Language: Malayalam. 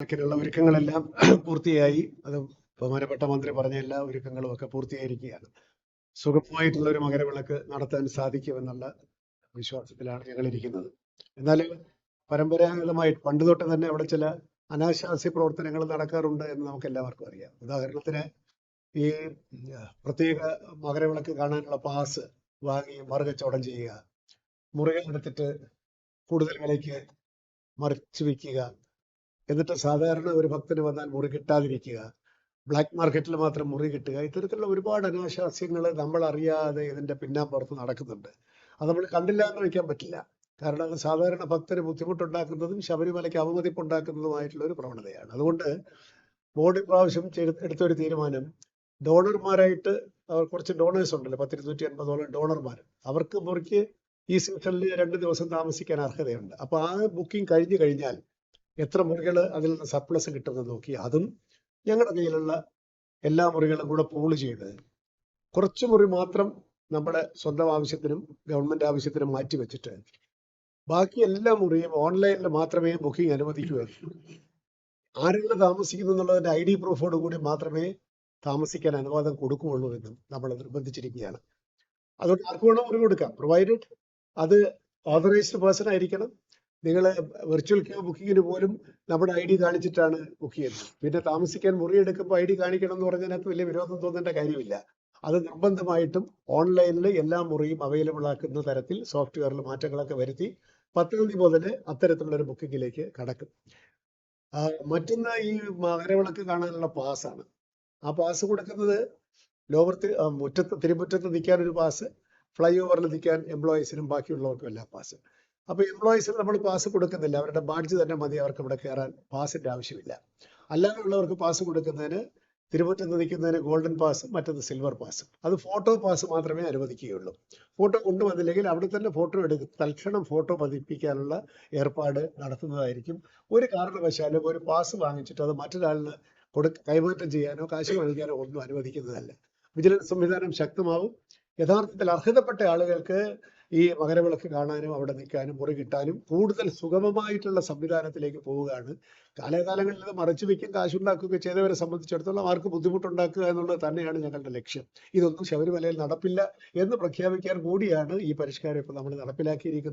കണക്കിനുള്ള ഒരുക്കങ്ങളെല്ലാം പൂർത്തിയായി. അത് ബഹുമാനപ്പെട്ട മന്ത്രി പറഞ്ഞ എല്ലാ ഒരുക്കങ്ങളും ഒക്കെ പൂർത്തിയായിരിക്കുകയാണ്. സുഖമായിട്ടുള്ള ഒരു മകരവിളക്ക് നടത്താൻ സാധിക്കുമെന്നുള്ള വിശ്വാസത്തിലാണ് ഞങ്ങൾ ഇരിക്കുന്നത് എന്നാൽ പരമ്പരാഗതമായി പണ്ട് തൊട്ട് തന്നെ അവിടെ ചില അനാശാസ്യ പ്രവർത്തനങ്ങൾ നടക്കാറുണ്ട് എന്ന് നമുക്ക് എല്ലാവർക്കും അറിയാം. ഉദാഹരണത്തിന് ഈ പ്രത്യേക മകരവിളക്ക് കാണാനുള്ള പാസ് വാങ്ങി മറുകച്ചവടം ചെയ്യുക മുറികൾ എടുത്തിട്ട് കൂടുതൽ വിലയ്ക്ക് മറിച്ചു വിൽക്കുക എന്നിട്ട് സാധാരണ ഒരു ഭക്തന് വന്നാൽ മുറി കിട്ടാതിരിക്കുക. ബ്ലാക്ക് മാർക്കറ്റിൽ മാത്രം മുറി കിട്ടുക. ഇത്തരത്തിലുള്ള ഒരുപാട് അനാശാസ്യങ്ങൾ നമ്മൾ അറിയാതെ ഇതിന്റെ പിന്നാമ്പുറത്ത് നടക്കുന്നുണ്ട്. അത് നമ്മൾ കണ്ടില്ല എന്ന് വയ്ക്കാൻ പറ്റില്ല. കാരണം അത് സാധാരണ ഭക്തന് ബുദ്ധിമുട്ടുണ്ടാക്കുന്നതും ശബരിമലയ്ക്ക് അവമതിപ്പുണ്ടാക്കുന്നതുമായിട്ടുള്ള ഒരു പ്രവണതയാണ്. അതുകൊണ്ട് ബോർഡ് പ്രാവശ്യം എടുത്തൊരു തീരുമാനം ഡോണർമാരായിട്ട് അവർ കുറച്ച് ഡോണേഴ്സ് ഉണ്ടല്ലോ പത്തിരുന്നൂറ്റി അൻപതോളം ഡോണർമാർ അവർക്ക് മുറിക്ക് ഈ സീസണിൽ രണ്ട് ദിവസം താമസിക്കാൻ അർഹതയുണ്ട്. അപ്പൊ ആ ബുക്കിംഗ് കഴിഞ്ഞു കഴിഞ്ഞാൽ എത്ര മുറികൾ അതിൽ സർപ്ലസ് കിട്ടുന്നത് നോക്കി അതും ഞങ്ങളുടെ കയ്യിലുള്ള എല്ലാ മുറികളും കൂടെ പൂൾ ചെയ്ത് കുറച്ച് മുറി മാത്രം നമ്മുടെ സ്വന്തം ആവശ്യത്തിനും ഗവൺമെന്റ് ആവശ്യത്തിനും മാറ്റി വെച്ചിട്ട് ബാക്കി എല്ലാ മുറിയും ഓൺലൈനിൽ മാത്രമേ ബുക്കിംഗ് അനുവദിക്കുകയുള്ളൂ ആരെങ്കിലും താമസിക്കുന്നു എന്നുള്ളതിന്റെ ഐ ഡി പ്രൂഫോട് കൂടി മാത്രമേ താമസിക്കാൻ അനുവാദം കൊടുക്കുകയുള്ളൂ എന്നും നമ്മൾ നിർബന്ധിച്ചിരിക്കുകയാണ്. അതുകൊണ്ട് ആർക്ക് വേണം മുറി കൊടുക്കാം? പ്രൊവൈഡഡ് അത് ഓതറൈസ്ഡ് പേഴ്സൺ ആയിരിക്കണം. നിങ്ങൾ വെർച്വൽ ക്യൂ ബുക്കിങ്ങിന് പോലും നമ്മുടെ ഐ ഡി കാണിച്ചിട്ടാണ് ബുക്ക് ചെയ്യുന്നത് പിന്നെ താമസിക്കാൻ മുറി എടുക്കുമ്പോൾ ഐ ഡി കാണിക്കണം എന്ന് പറഞ്ഞതിനകത്ത് വലിയ വിരോധം തോന്നേണ്ട കാര്യമില്ല. അത് നിർബന്ധമായിട്ടും ഓൺലൈനിൽ എല്ലാ മുറിയും അവൈലബിൾ ആക്കുന്ന തരത്തിൽ സോഫ്റ്റ്വെയറിൽ മാറ്റങ്ങളൊക്കെ വരുത്തി പത്താം തീയതി മുതൽ അത്തരത്തിലുള്ള ഒരു ബുക്കിങ്ങിലേക്ക് കടക്കും മറ്റൊന്ന് ഈ മകരവിളക്ക് കാണാനുള്ള പാസ്സാണ് ആ പാസ് കൊടുക്കുന്നത് ലോവർ തി- ആ, മുറ്റത്ത് തിരുമുറ്റത്ത് നിൽക്കാൻ ഒരു പാസ് ഫ്ലൈ ഓവറിൽ നിൽക്കാൻ എംപ്ലോയീസിനും ബാക്കിയുള്ളവർക്കും എല്ലാം പാസ് അപ്പൊ എംപ്ലോയീസിന് നമ്മൾ പാസ് കൊടുക്കുന്നില്ല. അവരുടെ ബാഡ്ജ് തന്നെ മതി അവർക്ക് ഇവിടെ കയറാൻ പാസിന്റെ ആവശ്യമില്ല. അല്ലാതെയുള്ളവർക്ക് പാസ് കൊടുക്കുന്നതിന് തിരുവറ്റം നിൽക്കുന്നതിന് ഗോൾഡൻ പാസ് മറ്റത് സിൽവർ പാസ് അത് ഫോട്ടോ പാസ് മാത്രമേ അനുവദിക്കുകയുള്ളൂ. ഫോട്ടോ കൊണ്ടുവന്നില്ലെങ്കിൽ അവിടെ തന്നെ ഫോട്ടോ എടുക്കും തൽക്ഷണം ഫോട്ടോ പതിപ്പിക്കാനുള്ള ഏർപ്പാട് നടത്തുന്നതായിരിക്കും. ഒരു കാരണവശാലും ഒരു പാസ് വാങ്ങിച്ചിട്ട് അത് മറ്റൊരാളിന് കൊടു കൈമാറ്റം ചെയ്യാനോ കാശ് വാങ്ങിക്കാനോ ഒന്നും അനുവദിക്കുന്നതല്ല. വിജിലൻസ് സംവിധാനം ശക്തമാവും. യഥാർത്ഥത്തിൽ അർഹതപ്പെട്ട ആളുകൾക്ക് ഈ മകരവിളക്ക് കാണാനും അവിടെ നിൽക്കാനും മുറി കിട്ടാനും കൂടുതൽ സുഗമമായിട്ടുള്ള സംവിധാനത്തിലേക്ക് പോവുകയാണ്. കാലാകാലങ്ങളിൽ ഇത് മറച്ചു വെക്കും കാശുണ്ടാക്കുകയൊക്കെ ചെയ്തവരെ സംബന്ധിച്ചിടത്തോളം ആർക്ക് ബുദ്ധിമുട്ടുണ്ടാക്കുക എന്നുള്ളത് തന്നെയാണ് ഞങ്ങളുടെ ലക്ഷ്യം. ഇതൊന്നും ശബരിമലയിൽ നടപ്പില്ല എന്ന് പ്രഖ്യാപിക്കാൻ കൂടിയാണ് ഈ പരിഷ്കാരം ഇപ്പോൾ നമ്മൾ നടപ്പിലാക്കിയിരിക്കുന്നത്.